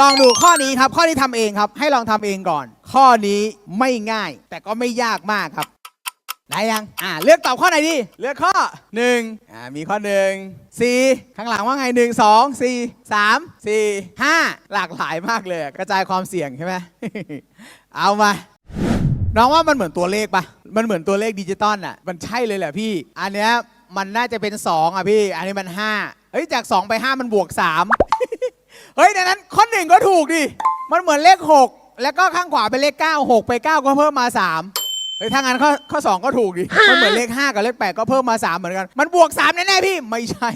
ลองดูข้อนี้ครับ ข้อนี้ทำเองครับ ให้ลองทำเองก่อน ข้อนี้ไม่ง่าย แต่ก็ไม่ยากมากครับ ได้ยัง อ่า เลือกตอบข้อไหนดี เลือกข้อหนึ่งอ่า มีข้อหนึ่งสี่ข้างหลังว่าไงหนึ่งสองสี่สามสี่ห้าหลากหลายมากเลยกระจายความเสี่ยงใช่ไหม เอามา น้องว่ามันเหมือนตัวเลขปะมันเหมือนตัวเลขดิจิตอลอะ มันใช่เลยแหละพี่ อันเนี้ยมันน่าจะเป็น 2 อะพี่ อันนี้มัน 5 เฮ้ย จาก 2 ไป 5 มันบวก 3 เฮ้ยดังนั้นข้อหนึ่งก็ถูกดิ มันเหมือนเลข 6 แล้วก็ข้างขวาเป็นเลข 9 6 ไป 9 ก็เพิ่มมา 3เฮ้ยถ้างั้นข้อข้อ2ก็ถูกดิ มันเหมือนเลข 5 กับเลข 8 ก็เพิ่มมา 3 เหมือนกัน มันบวก 3 แน่ๆพี่ ไม่ใช่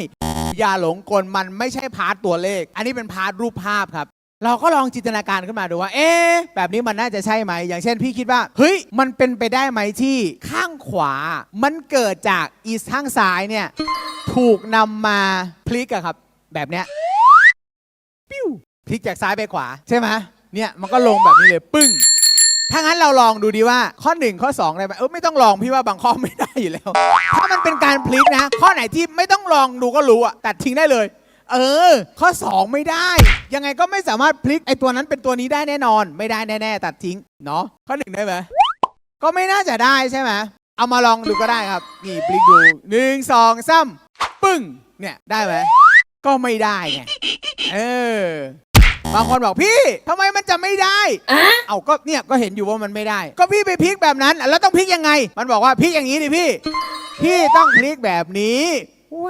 อย่าหลงกล มันไม่ใช่พาร์ตตัวเลข อันนี้เป็นพาร์ตรูปภาพครับ เราก็ลองจินตนาการขึ้นมาดูว่า เอ๊ะ แบบนี้มันน่าจะใช่ไหม อย่างเช่นพี่คิดว่า เฮ้ย มันเป็นไปได้ไหมที่ข้างขวา มันเกิดจากอีสข้างซ้ายเนี่ย ถูกนำมาพลิกอะครับ แบบเนี้ย ปิ้วพลิกจากซ้ายไปขวา ใช่ไหมเนี่ยมันก็ลงแบบนี้เลยปึ้ง ถ้างั้นเราลองดูดีว่าข้อ 1 ข้อ2ได้ไหมเออไม่ต้องลองพี่ว่าบางข้อไม่ได้อยู่แล้ว ถ้ามันเป็นการพลิกนะ ข้อไหนที่ไม่ต้องลองดูก็รู้อะตัดทิ้งได้เลย เออ ข้อ 2 ไม่ได้ ยังไงก็ไม่สามารถพลิกไอตัวนั้นเป็นตัวนี้ได้แน่นอน ไม่ได้แน่ๆตัดทิ้งเนาะข้อหนึ่งได้ไหมก็ไม่น่าจะได้ใช่ไหมเอามาลองดูก็ได้ครับ นี่พลิกดูหนึ่งสองสามปึ้งเนี่ยได้ไหมก็ไม่ได้ไง เออบางคนบอกพี่ทำไมมันจะไม่ได้เอาก็เนี่ยก็เห็นอยู่ว่ามันไม่ได้ ก็พี่ไปพลิกแบบนั้น แล้วต้องพลิกยังไง มันบอกว่าพลิกอย่างนี้ดิพี่ พี่ต้องพลิกแบบนี้แว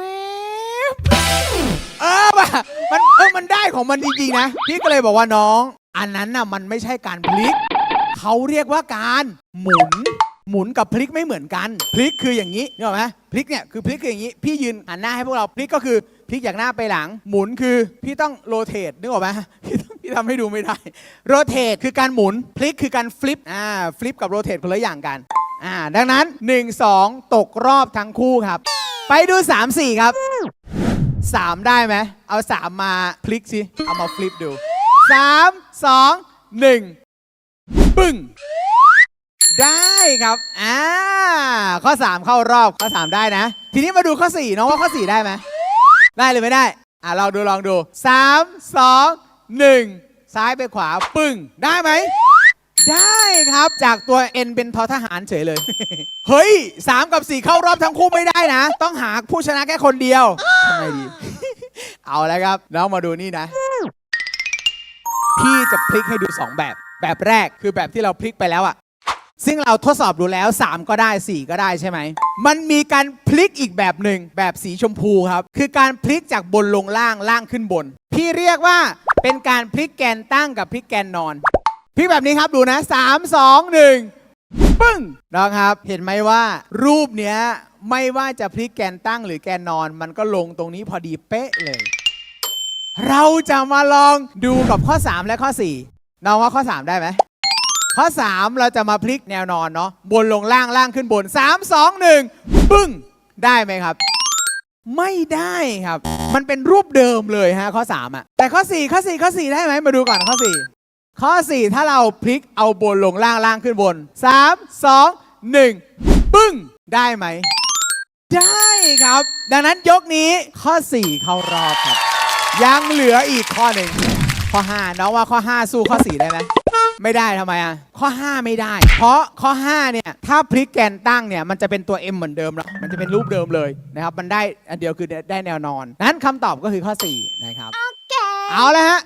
บเออว่ะมันเออมันได้ของมันจริงๆนะ พี่ก็เลยบอกว่าน้อง อันนั้นน่ะมันไม่ใช่การพลิก เขาเรียกว่าการหมุน หมุนกับพลิกไม่เหมือนกัน พลิกคืออย่างนี้นึกออกไหมพลิกเนี่ยคือพลิกคืออย่างนี้ พี่ยืนหันหน้าให้พวกเราพลิกก็คือ พลิกจากหน้าไปหลัง หมุนคือพี่ต้องโรเตทนึกออกไหมพี่ต้องพี่ทำให้ดูไม่ได้โรเตทคือการหมุนพลิกคือการฟลิปอ่าฟลิปกับโรเตทคนละอย่างกันอ่าดังนั้น 1 2 ตกรอบทั้งคู่ครับ ไปดู 3 4 ครับ 3 ได้ไหมเอา 3 มาพลิกสิเอามาฟลิปดู 3 2 1 ปึ้งได้ครับ อ่า ข้อ 3 เข้ารอบ ข้อ 3 ได้นะ ทีนี้มาดูข้อ 4 น้องว่าข้อ 4 ได้ไหม ได้หรือไม่ได้ อ่าลองดูลองดู 3 2 1 ซ้ายไปขวาปึ้ง ได้ไหม ได้ครับจากตัว N เป็นทอทหารเฉยเลย เฮ้ย 3 กับ 4 เข้ารอบทั้งคู่ไม่ได้นะ ต้องหาผู้ชนะแค่คนเดียวทำไงดี เอาแล้วครับ น้องมาดูนี่นะ พี่จะพลิกให้ดู 2 แบบ แบบแรกคือแบบที่เราพลิกไปแล้วอะ ซึ่งเราทดสอบดูแล้ว 3 ก็ได้ 4 ก็ได้ใช่ไหม มันมีการพลิกอีกแบบหนึ่งแบบสีชมพูครับ คือการพลิกจากบนลงล่างล่างขึ้นบน พี่เรียกว่าเป็นการพลิกแกนตั้งกับพลิกแกนนอน พลิกแบบนี้ครับดูนะ 3 2 1 ปึ้งนะครับ เห็นไหมว่า รูปเนี้ยไม่ว่าจะพลิกแกนตั้งหรือแกนนอน มันก็ลงตรงนี้พอดีเป๊ะเลย เราจะมาลองดูกับข้อ 3 และข้อ 4น้องว่าข้อ 3 ได้ไหม ข้อ 3 เราจะมาพลิกแนวนอนเนาะบนลงล่างล่างขึ้นบน 3 2 1 ปึ้ง ได้ไหมครับ ไม่ได้ครับ มันเป็นรูปเดิมเลยฮะข้อ 3อะแต่ข้อ 4 ข้อ 4 ข้อ 4 ได้ไหมมาดูก่อนข้อ 4 ข้อ 4 ถ้าเราพลิกเอาบนลงล่างล่างขึ้นบน 3 2 1 ปึ้ง ได้ไหม ได้ครับ ดังนั้นยกนี้ข้อ 4 เข้ารอบครับ ยังเหลืออีกข้อหนึ่งข้อ 5 น้องว่าข้อ 5 สู้ข้อ 4 ได้ไหม ไม่ได้ทำไมอะ ข้อ 5 ไม่ได้ เพราะข้อ 5 เนี่ย ถ้าพลิกแกนตั้งเนี่ย มันจะเป็นตัว M เหมือนเดิมแล้วมันจะเป็นรูปเดิมเลยนะครับ มันได้อันเดียวคือได้แนวนอน นั้นคำตอบก็คือข้อ 4 นะครับเอาละฮะ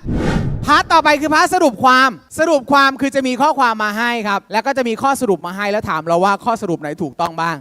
พาร์ทต่อไปคือพาร์ทสรุปความ สรุปความคือจะมีข้อความมาให้ครับ แล้วก็จะมีข้อสรุปมาให้แล้วถามเราว่าข้อสรุปไหนถูกต้องบ้าง